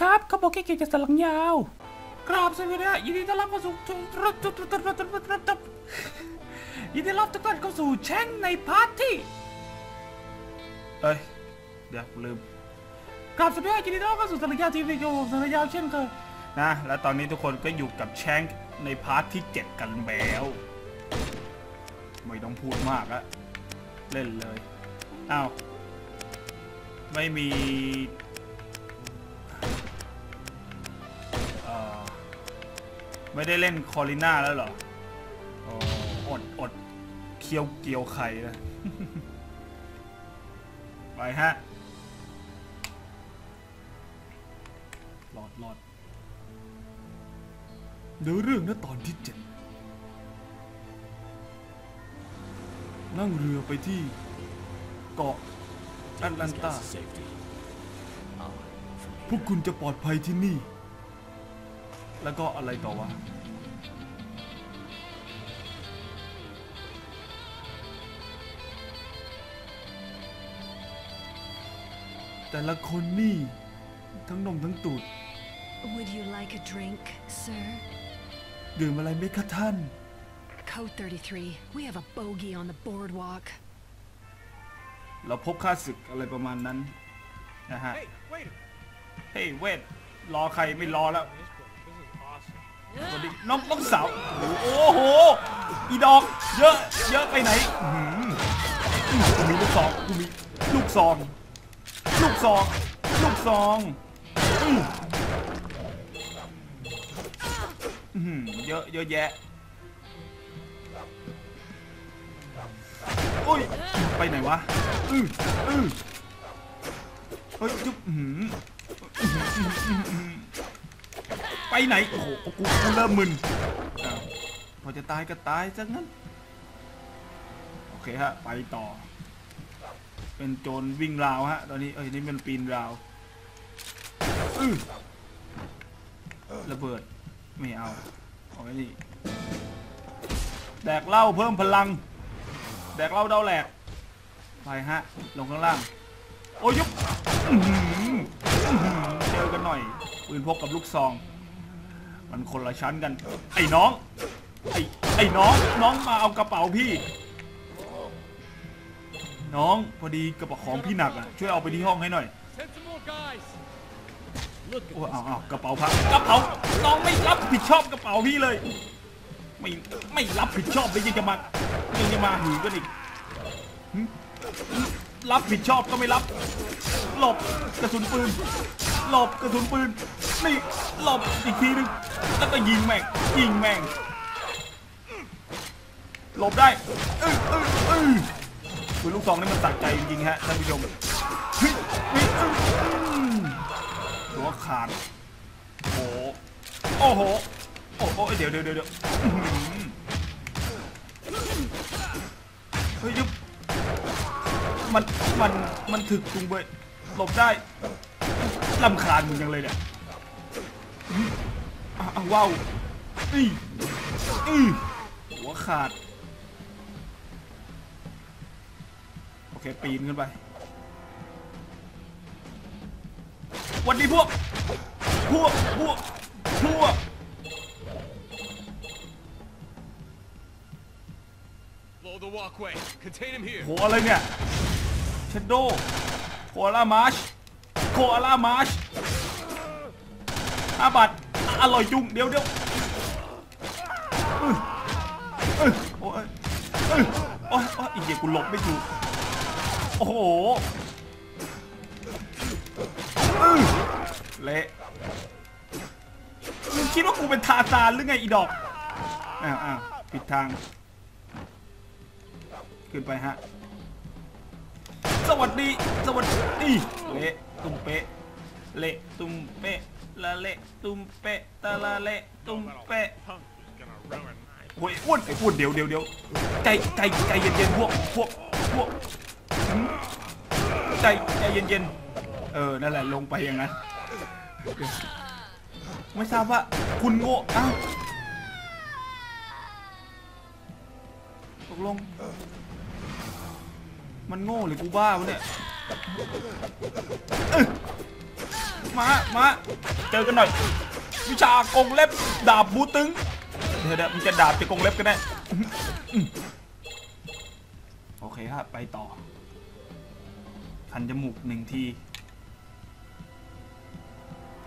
ครับเขาบอกแค่เกี่ยวกับสลังยาวกราบสวัสดียินดีต้อนรับเข้าสู่ยินดีต้อนรับทุกท่านเข้าสู่แช่งในพาร์ทที่เอ้ยเดี๋ยวลืมกราบสวัสดียินดีต้อนรับเข้าสู่สลังยาวทีวีกับผมสลังยาวเช่นเคยนะและตอนนี้ทุกคนก็อยู่กับแช่งในพาร์ทที่ 7 กันแล้วไม่ต้องพูดมากอะเล่นเลยอ้าวไม่มี ไม่ได้เล่นคอริน่าแล้วเหรอออดอดเคี้ยวเกียวไข่นะไปฮะหลอดหลอดเนื้อเรื่องนะตอนที่เจ็ดนั่งเรือไปที่เกาะแอตแลนตา พวกคุณจะปลอดภัยที่นี่ แล้วก็อะไรต่อวะ แต่ละคนนี่ ทั้งนมทั้งตูด Would you like a drink, sir? ดื่มอะไรไหมคะท่าน Code 33. We have a bogey on the boardwalk. เราพบค่าศึกอะไรประมาณนั้นนะฮะ Hey, wait! เฮ้ยเวทรอใครไม่รอแล้ว สวัสดีน้องน้องสาวโอ้โหอีดอก เยอะเยอะไปไหนอือกูมีลูกซองกูมีลูกซอง ลูกซอง ลูกซองอือเยอะเยอะแยะโอ้ยไปไหนวะอืออือเฮ้ยจุ๊บอือ ไปไหน โอ้โหกูกูเริ่มมึนพอจะตายก็ตายซะงั้น โอเคฮะ ไปต่อ เป็นโจรวิ่งราวฮะ ตอนนี้ เอ้ย นี่มันปีนราวอื้อระเบิด ไม่เอาเอาไว้นี่ แดกเหล้าเพิ่มพลัง แดกเหล้าเดาแหลก ไปฮะ ลงข้างล่าง โอ้ยยุบเจอกันหน่อยปืนพกกับลูกซอง มันคนละชั้นกัน ไอ้น้อง ไอ้ไอ้น้องน้องมาเอากระเป๋าพี่ น้องพอดีกระเป๋าของพี่หนักอะช่วยเอาไปที่ห้องให้หน่อยโอ้เอาเอากระเป๋าพักกระเป๋าน้องไม่รับผิดชอบกระเป๋าพี่เลย ไม่ไม่รับผิดชอบเลยยังจะมายังจะมาหือกันอีกรับผิดชอบก็ไม่รับ หลบกระสุนปืน หลบกระสุนปืนนี่หลบอีกทีหนึงแล้วก็ยิงแม่งยิงแม่งหลบได้เออเออเออปืนลูกซองนี่มันสักใจจริงๆฮะท่านผู้ชมเฮ้ยตัวขาดโอ้โหโอ้โหโอ้โหเดี๋ยวเดี๋ยวเดี๋ยวเดี๋ยวอื้อหือเฮ้ยยุบมันมันมันถึกจุงเว้ยหลบได้ ลำคาญมึงจังเลยเนี่ยอื้ออะอะว้าวอีอีหัวขาด โอเค ปีนขึ้นไป วันนี้พวก พวก พวก พวก Blow the walkway. Contain him here. โหอะไรเนี่ยเชดโดโคอาล่ามาร์ช โคอาล่ามาร์ชอาบัตอร่อยจุงเดี๋ยวเดี๋ยวอืออือโอ้ยอื้อโอ้ยโอ้ยอีเหี้ยกูหลบไม่ถูกโอ้โหอือเละมึงคิดว่ากูเป็นทาซานหรือไงอีดอกอ้าวอ้าวผิดทาง ขึ้นไปฮะ วัสดี สวัสดีเละตุ้มเป๊ะเละตุ้มเป๊ะละเละตุ้มเป๊ะตะละเละตุ้มเป๊ะโอ้ยอ้วนไอ้อ้วนเดี๋ยวเดี๋ยวเดี๋ยวใจใจใจเย็นๆพวกพวกพวกใจใจเย็นๆเออนั่นแหละลงไปอย่างนั้นไม่ทราบว่าคุณโง่อ้าวตกลง มันโง่หรือกูบ้าวะเนี่ยเอ้ยมามาเจอกันหน่อย วิชากงเล็บดาบบูตึงเดี๋ยวเดี๋ยวมันจะดาบจะกงเล็บกันแน่โอเคครับ ไปต่อ คันจมูกหนึ่งที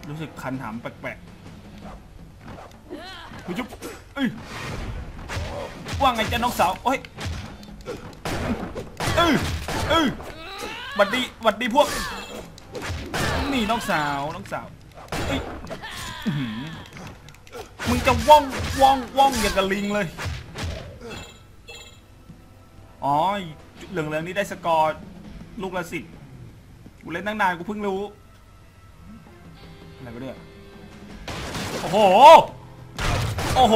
รู้สึกคันหามแปลกๆคุจุ๊บเอ้ยว่าไงจ๊ะน้องสาว โอ้ย เอ้ยเอ้ยหวัดดีหวัดดีพวก นี่น้องสาวน้องสาวเอ้ยอื้อหือมึงจะว่องว่องว่องอย่างกับลิงเลย อ๋อเหลืองเหลืองๆนี่ได้สกอร์ลูกละสิบกูเล่นตั้งนานกูเพิ่งรู้อะไรวะเนี่ย โอ้โห โอ้โห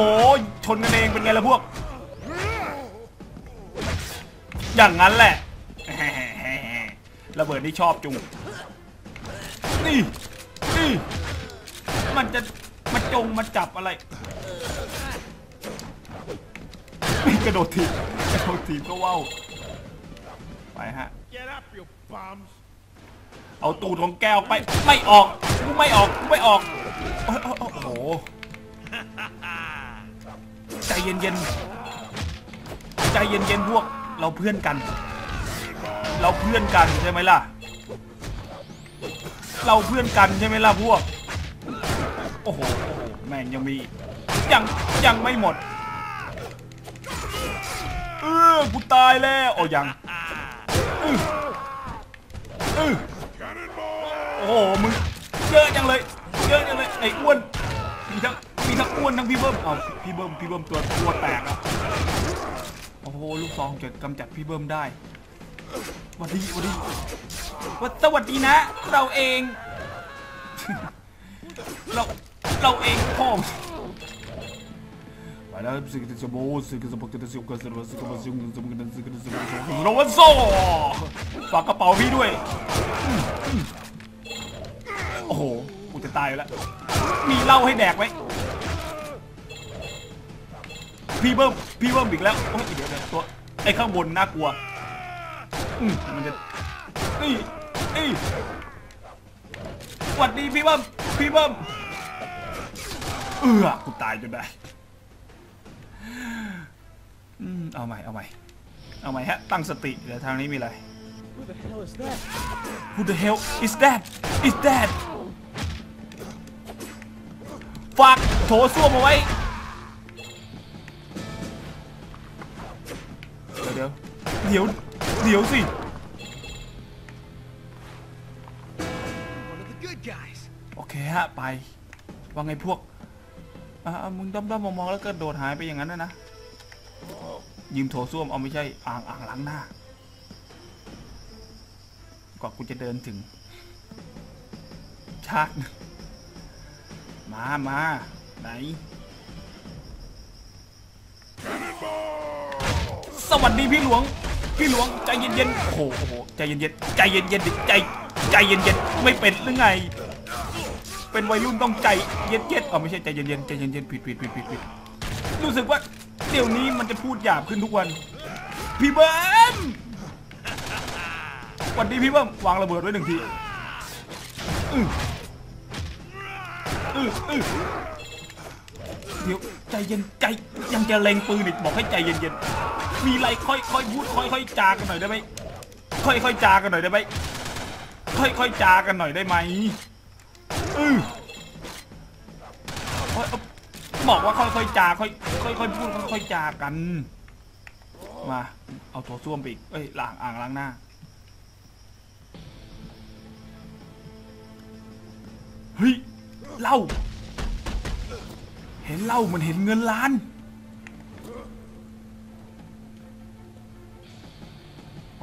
ชนกันเองเป็นไงล่ะพวก อย่างนั้นแหละระเบิดนี่ชอบจุงนี่นี่มันจะมาจงมาจับอะไรนี่กระโดดทีบกระโดดทีบก็ว่าวไปฮะ Get up, you bums! เอาตูดของแก้วไปไม่ออกกูไม่ออกกูไม่ออกโอ้ยโอ้ยโอ้โหใจเย็นๆใจเย็นๆพวก เราเพื่อนกัน เราเพื่อนกันใช่ไหมล่ะ เราเพื่อนกันใช่ไหมล่ะพวก โอ้โหโอ้โหแม่งยังมียังยังไม่หมด เออกูตายแล้วโอ้ยังเออเออโอ้โหมึงเยอะจังเลยเยอะจังเลยไอ้อ้วนมีทั้งมีทั้งอ้วนทั้งพี่เบิ้มเอาพี่เบิ้มพี่เบิ้มตัวตัวแตกอะ โอ้โหลูกซองจะกำจัดพี่เบิ้มได้วัสดีหวัสดีวัสวัสดีนะ เราเอง เราเราเองพ่อไปแล้วสึกจะโบสึกจะบอกจะสึกจะสึกจะสึกจะสึกจะสึกจะสึกจะสึกโรวันโซฝากกระเป๋าพี่ด้วยโอ้โหกูจะตายอยู่แล้วมีเหล้าให้แดกไหม พี่เบิ้มพี่เบิ้มอีกแล้วโอ้ยเดี๋ยวเดี๋ยวตัวไอ้ข้างบนน่ากลัวอืมมันจะนี่นี่หวัดดีพี่เบิ้มพี่เบิ้มเออกูตายจนได้อืมเอาใหม่เอาใหม่เอาใหม่ฮะตั้งสติเดี๋ยวทางนี้มีอะไร Who the hell is that? Who the hell is that? Is that? ฝากโถส้วมเอาไว้ ดี๋ยว เดี๋ยวสิ โอเคฮะ ไป ว่าไงพวก อ่า มึงด้อมๆมองๆแล้วก็โดดหายไปอย่างนั้นนะนะ ยืมโถส้วม เอาไม่ใช่ อ่างอ่างล้างหน้า กว่ากูจะเดินถึง ชาติหนึ่งมามาไหนสวัสดีพี่หลวง พี่หลวงใจเย็นๆโอ้โหโอ้โหใจเย็นๆใจเย็นๆดิใจใจเย็นๆไม่เป็นหรือไง เป็นวัยรุ่นต้องใจเย็นๆอ๋อไม่ใช่ใจเย็นๆใจเย็นๆผิดผิดผิดผิดผิดรู้สึกว่าเดี๋ยวนี้มันจะพูดหยาบขึ้นทุกวัน พี่เบิ้มสวัสดีพี่เบิ้มวางระเบิดไว้หนึ่งทีอืออืออือเดี๋ยวใจเย็นใจยังจะเล็งปืนอีกบอกให้ใจเย็นๆ มีอะไรค่อยๆพูดค่อยๆจากันหน่อยได้ไหมค่อยๆจากันหน่อยได้ไหมค่อยๆจากันหน่อยได้ไหมอืออบอกว่าค่อยๆจาค่อยค่อยๆพูดค่อยๆจากัน มา เอาโถส้วมไปอีกเอ้ยล้างอ่างล้างหน้าเฮ้ยเล้าเห็นเล้ามันเห็นเงินล้าน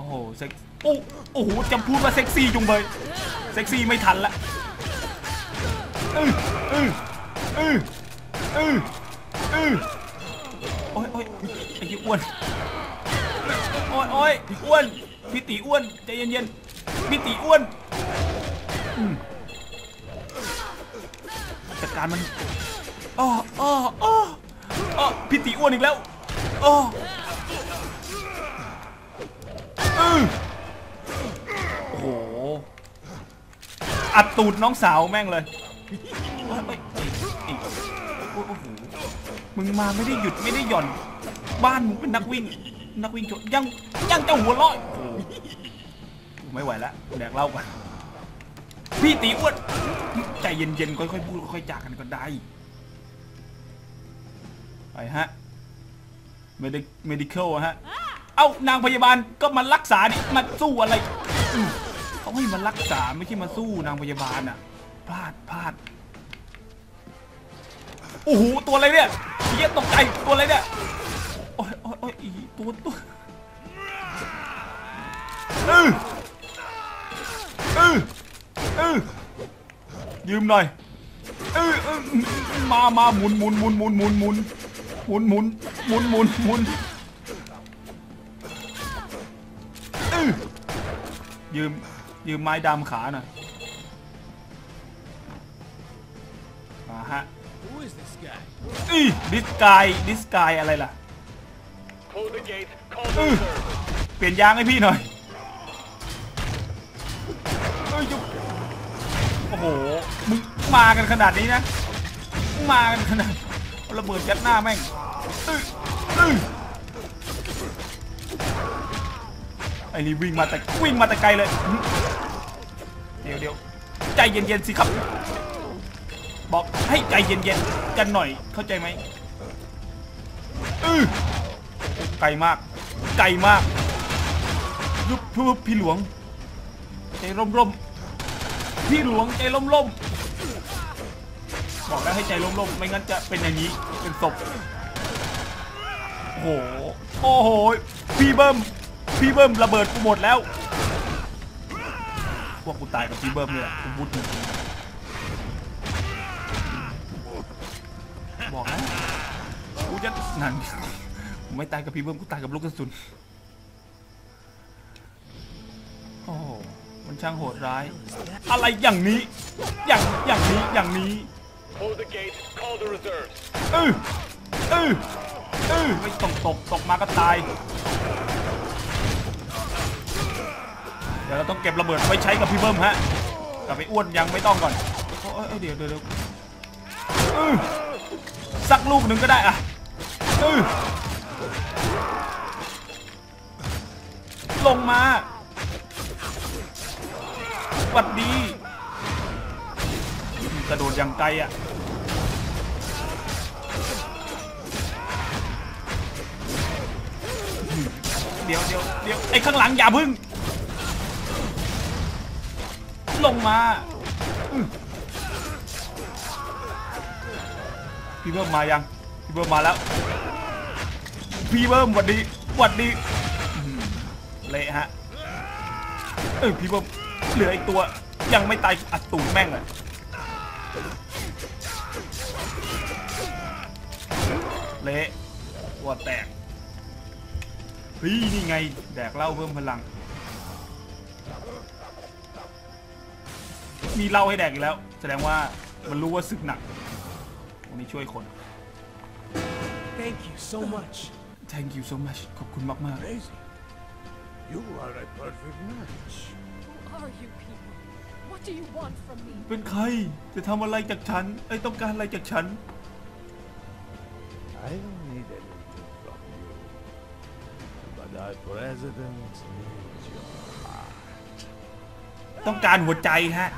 โอ้โหเซ็กโอ้โอ้โหจะพูดว่าเซ็กซี่จุงเบยเซ็กซี่ไม่ทันละเออเออเออเออเออโอ้ยโอ้ยไอ้ยี่อ้วนโอ้ยโอ้ยอ้วนพี่ตีอ้วนใจเย็นๆพี่ตีอ้วนจัดการมันอ้ออ้ออ้อพี่ตีอ้วนอีกแล้วอ้อ โอ้โห อัดตูดน้องสาวแม่งเลยมึงมาไม่ได้หยุดไม่ได้หย่อน บ้านมึงเป็นนักวิ่ง นักวิ่งชนยังยังจะหัวราะโอ้โหไม่ไหวแล้วแดกเล้ากันพี่ตีอ้วนใจเย็นๆค่อยๆพูดค่อยๆจากกันก็ได้ไปฮะ medical ฮะ เอ้านางพยาบาลก็มารักษาดิมาสู้อะไรเขาให้มารักษาไม่ใช่มาสู้นางพยาบาลอะพลาดพลาดโอ้โหตัวอะไรเนี่ยเฮียตกใจตัวอะไรเนี่ยโอ้ยโอ้ยโอ้ยอีตัวตัวเออเออเออยืมหน่อยเออเออมามาหมุนหมุนหมุนหมุนหมุนหมุนหมุนหมุนหมุนหมุนหมุน ยืม ยืมไม้ดามขาหน่อยมาฮะ Who is this guy? อีดิสกายดิสกายอะไรล่ะ Close the gate. Call the the Mm. reserve. เปลี่ยนยางให้พี่หน่อยเอ้ยจุ๊บโอ้โห มึงมากันขนาดนี้นะมึงมากันขนาดเอาระเบิดยัดหน้าแม่ง ไอ้นี่วิ่งมาแต่วิ่งมาแต่ไกลเลย เดี๋ยวเดี๋ยวใจเย็นๆสิครับ บอกให้ใจเย็นๆกันหน่อยเข้าใจไหมอือไกลมาก ไกลมากยุบพุบพี่หลวง ใจร่มร่มๆพี่หลวงใจร่มร่มๆบอกแล้วให้ใจร่มร่มๆไม่งั้นจะเป็นอย่างนี้เป็นศพโอ้โหโอ้โหพี่เบิ้ม พี่เบิ้มระเบิดกูหมดแล้ว พวกกูตายกับพี่เบิ้มเนี่ยกูพูดบอกแล้วกูจะนั่นกูไม่ตายกับพี่เบิ้มกูตายกับลูกกระสุนโอ้โหมันช่างโหดร้าย อะไรอย่างนี้ อย่างอย่างนี้อย่างนี้เออเออเออไม่ต้องตกตกมาก็ตาย ดี๋ยวเราต้องเก็บระเบิดไว้ใช้กับพี่เบิ้มฮะกับไอ้อ้วนยังไม่ต้องก่อนเอ้ยเดี๋ยวเดี๋ยวสักลูกหนึ่งก็ได้อะเออลงมาหวัดดีกระโดดอย่างไกลอะเดี๋ยวเดี๋ยวเดี๋ยวไอ้ข้างหลังอย่าพึ่ง ลงมาพี่เบิ้มมายังพี่เบิ้มมาแล้วพี่เบิ้มหวัดดีหวัดดีเละฮะเออพี่เบิ้มเหลืออีกตัวยังไม่ตายอัดตูดแม่งเลยเละหัวแตกเฮ้ยนี่ไงแดกเหล้าเพิ่มพลัง มีเหล้าให้แดกอีกแล้ว แสดงว่ามันรู้ว่าศึกหนักวันนี้ช่วยคน Thank you so much. thank you so much ขอบคุณมาก Amazing. You are a perfect match. Who are you people? What do you want from me? ๆเป็นใคร จะทำอะไรจากฉันไอ้ยต้องการอะไรจากฉัน I don't need anything from you. But our president needs your heart. ต้องการหัวใจฮะ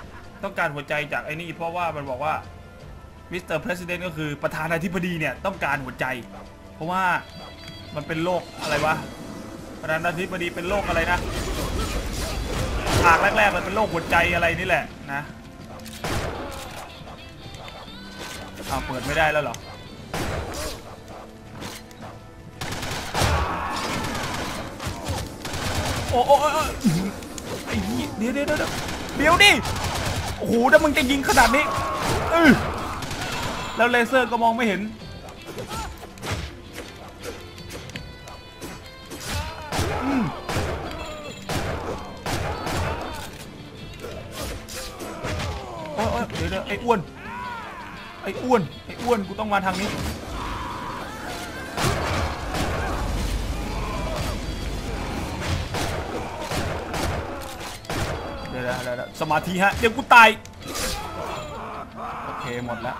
ต้องการหัวใจจากไอ้นี่เพราะว่ามันบอกว่ามิสเตอร์ประธานก็คือประธานาธิบดีเนี่ยต้องการหัวใจ เพราะว่ามันเป็นโรคอะไรวะประธานาธิบดีเป็นโรคอะไรนะฉากแรกๆมันเป็นโรคหัวใจอะไรนี่แหละนะอ้าเปิดไม่ได้แล้วเหรอโอ้โอ้ไอ้เหี้ยเดี๋ยวเดี๋ยวเดี๋ยวเดี๋ยวดิ โอ้โหถ้ามึงจะยิงขนาดนี้แล้วเลเซอร์ก็มองไม่เห็น โอ้ยเดี๋ยวเดี๋ยวไอ้อ้วน ไอ้อ้วน ไอ้อ้วน กูต้องมาทางนี้ เดี๋ยวยวสมาธิฮะเดี๋ยวกูตาย โอเคหมดแล้ว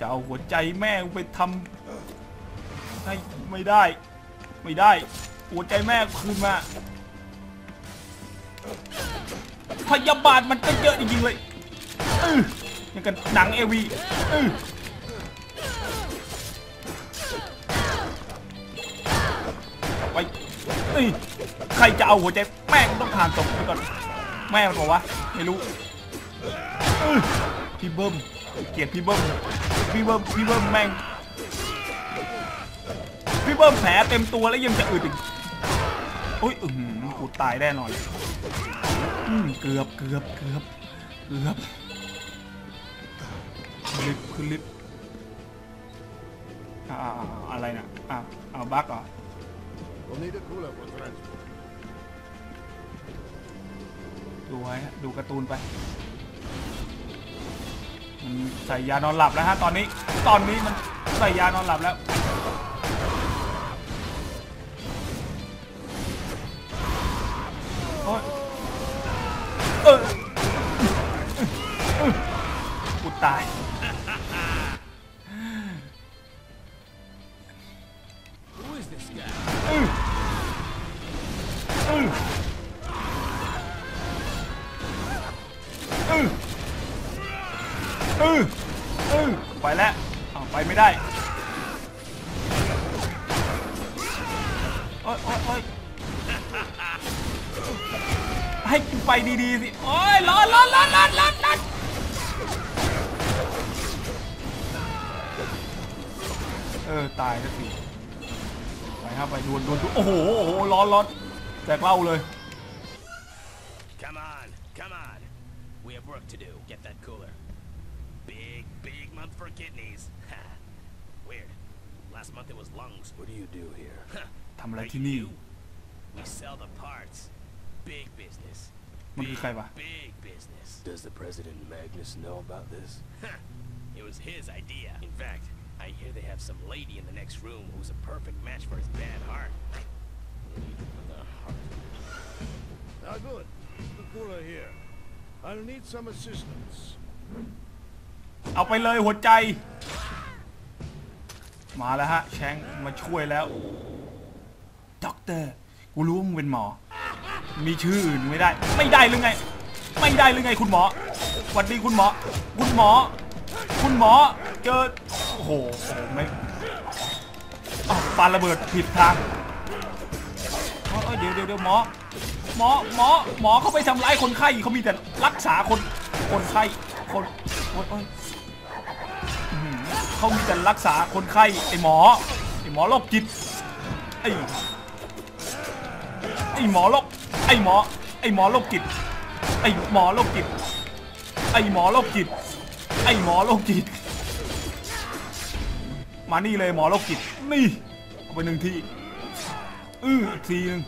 จะเอาหัวใจแม่ไปทำให้ไม่ได้ ไม่ได้ หัวใจแม่คืนมา พยาบาทมันก็เยอะจริงๆเลย อือยังกันหนังเอวีอือ นี่ใครจะเอาหัวใจแม่งต้องผ่านตกไปก่อนแม่มันบอกว่าไม่รู้พี่เบิ้มเกลียดพี่เบิ้มพี่เบิ้มพี่เบิ้มแม่งพี่เบิ้มแผลเต็มตัวแล้วยังจะอึดอีกอุ้ยอือหือกูตายแน่นอนอืมเกือบเกือบเกือบเกือบลิฟต์ขึ้นลิฟต์อ่าอ่าอ่าอะไรนะอ่าเอาบักเหรอ We'll need a cooler for transport. ดูไว้ฮะดูการ์ตูนไปมันใส่ยานอนหลับแล้วฮะตอนนี้ตอนนี้มันใส่ยานอนหลับแล้ว โอ๊ยเออกูตาย ออตายสักทีไปครับไปดวนดวนดวนโอ้โหโอ้โหร้อนร้อนแจกเหล้าเลย Come on, come on. We have work to do. Get that cooler. Big, big month for kidneys. Ha. Weird. Last month it was lungs. What do you do here? ทำอะไร Like ที่นี่ you. We sell the parts. Big business. มันคือใครวะ Big business. Does the President Magnus know about this? Huh. It was his idea. In fact, I hear they have some lady in the next room who's a perfect match for his bad heart. The heart. Now good. The cooler here. I'll need some assistance. เอาไปเลยหัวใจ มาแล้วฮะ แชงมาช่วยแล้ว ด็อกเตอร์ กูรู้ว่ามึงเป็นหมอ มีชื่ออื่นไม่ได้ ไม่ได้หรือไง ไม่ได้หรือไงคุณหมอสวัสดีคุณหมอ คุณหมอ คุณหมอ เจอ โอ้โหโอ้โหไม่อ้าวปาระเบิดผิดทางเดี๋ยวเดี๋ยวเดี๋ยวหมอ หมอ หมอ หมอเขาไปทำร้ายคนไข้เขามีแต่รักษาคน คนไข้ คนโอ๊ยโอ๊ยเขามีแต่รักษาคนไข้ไอ้หมอ ไอ้หมอโรคจิต ไอ้ไอ้หมอโรค ไอ้หมอ ไอ้หมอโรคจิต ไอ้หมอโรคจิต ไอ้หมอโรคจิต ไอ้หมอโรคจิต มานี่เลยหมอโรคจิตนี่เอาไปหนึ่งทีอืออีกทีหนึง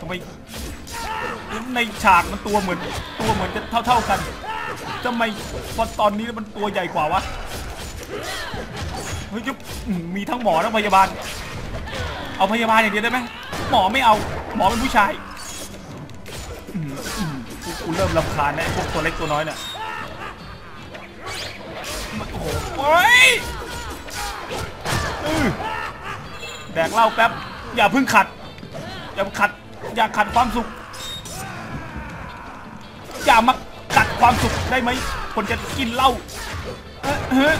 ทำไมในฉากมันตัวเหมือนตัวเหมือนจะเท่า ๆกันทำไมพอตอนนี้มันตัวใหญ่กว่าวะเฮ้ยยุบมีทั้งหมอทั้งพยาบาล เอาพยาบาลอย่างเดียวได้ไหมหมอไม่เอาหมอเป็นผู้ชายกูเริ่มรำคาญแล้วพวกตัวเล็กตัวน้อยเนี่ยโอ้โหโอ้ย แดกเหล้าแป๊บ อย่าพึ่งขัด อย่าขัด อย่าขัดความสุข อย่ามาขัดความสุขได้ไหมคนจะกินเหล้าเฮ้ย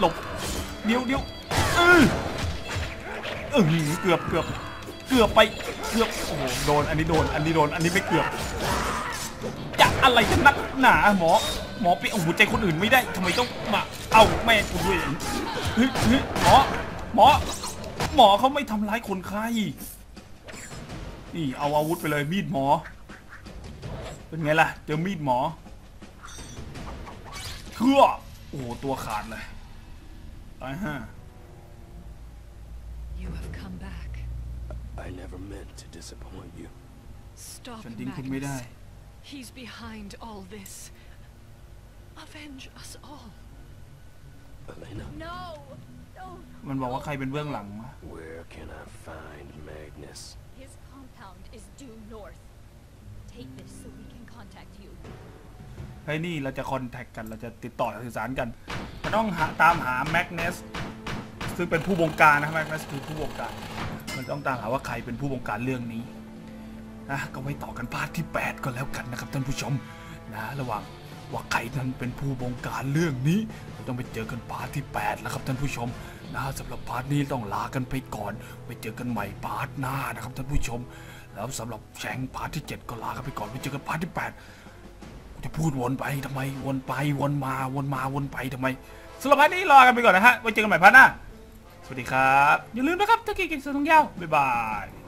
หลบเดี๋ยวเดี๋ยวเออเออหือเกือบเกือบเกือบไปเกือบโอ้โหโดนอันนี้โดน อันนี้โดน อันนี้ไม่เกือบจะอะไรกันนักหนาหมอ หมอไปเอาหัวใจคนอื่นไม่ได้ทำไมต้องมาเอาแม่กูด้วยเฮ้ยเฮ้ยหมอหมอหมอเขาไม่ทำร้ายคนไข้นี่เอาอาวุธไปเลยมีดหมอ เป็นไงล่ะเจอมีดหมอเชื่อโอ้โหตัวขาดเลยตายห้า You have come back. I never meant to disappoint you. Stop ฉันทิ้งคุณไม่ได้ Magnus. He's behind all this. Avenge us all. Elena, No! No! มันบอกว่าใครเป็นเบื้องหลังวะ where can find Magnus. His compound is due north. Take this so we can contact you. เฮ้ยนี่เราจะคอนแทคกันเราจะติดต่อสื่อสารกันเราต้องหาตามหาแมกเนสซึ่งเป็นผู้บงการนะแมกเนสคือผู้บงการ มันต้องตามหาว่าใครเป็นผู้บงการเรื่องนี้นะก็ไว้ต่อกันพาร์ทที่ 8 ก็แล้วกันนะครับท่านผู้ชมนะระหว่าง ว่าใครนั้นเป็นผู้บงการเรื่องนี้เราต้องไปเจอกันพาร์ทที่ 8 แล้วครับท่านผู้ชมนะสำหรับพาร์ทนี้ต้องลากันไปก่อน ไปเจอกันใหม่พาร์ทหน้านะครับท่านผู้ชม แล้วสำหรับแชงพาร์ทที่ 7 ก็ลากันไปก่อนไปเจอกันพาร์ทที่8จะพูดวนไปทำไมวนไปวนมาวนมาวนไปทำไมสำหรับพาร์ทนี้ลากันไปก่อนนะฮะไว้เจอกันใหม่พาร์ทหน้าสวัสดีครับ อย่าลืมนะครับตะกี้กินเสือทองยาวบ๊ายบาย